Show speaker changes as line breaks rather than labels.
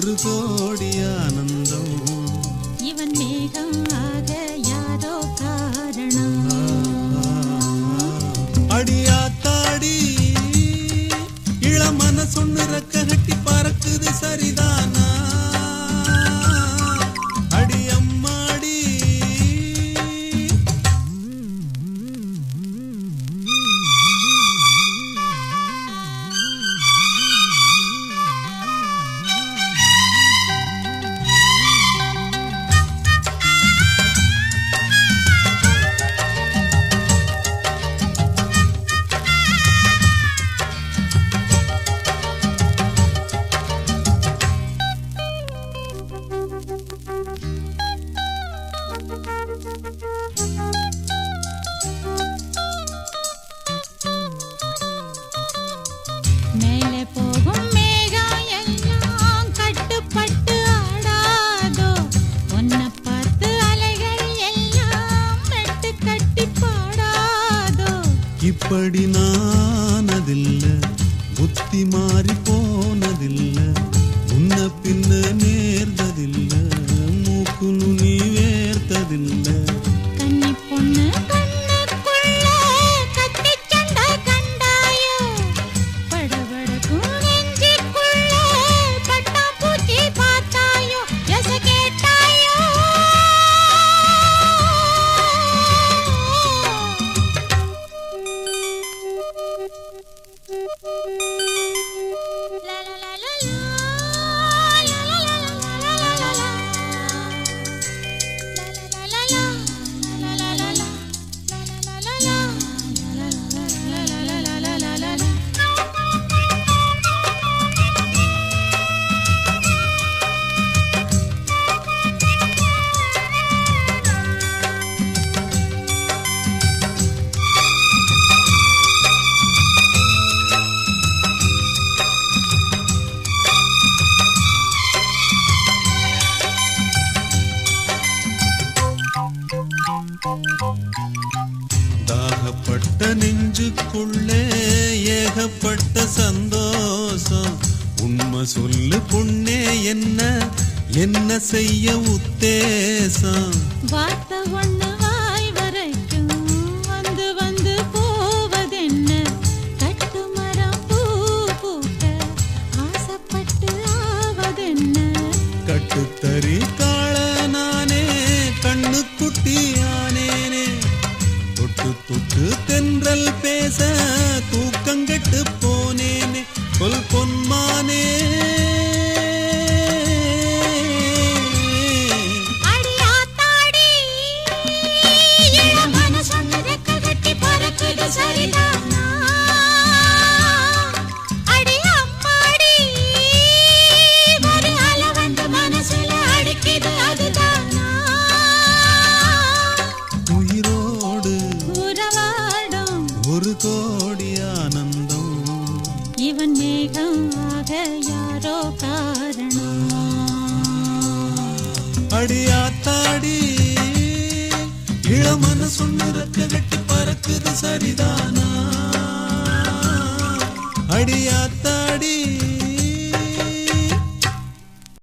ஒரு கோடி அப்படி நான் அதில்ல புத்தி மாறி போனதில்ல. முன்ன பின்ன நேர்ந்ததில்ல.
மூக்குனு
தாகப்பட்ட நெஞ்சுக்குள்ளே ஏகப்பட்ட சந்தோஷம். உண்மை சொல்லு பொண்ணே என்ன என்ன செய்ய உத்தேசம்.
வார்த்தை ஒண்ணு
பேச
காரணம்.
அடியாத்தாடி இளமன சொன்னிறக்க கட்டி பறக்குது சரிதான?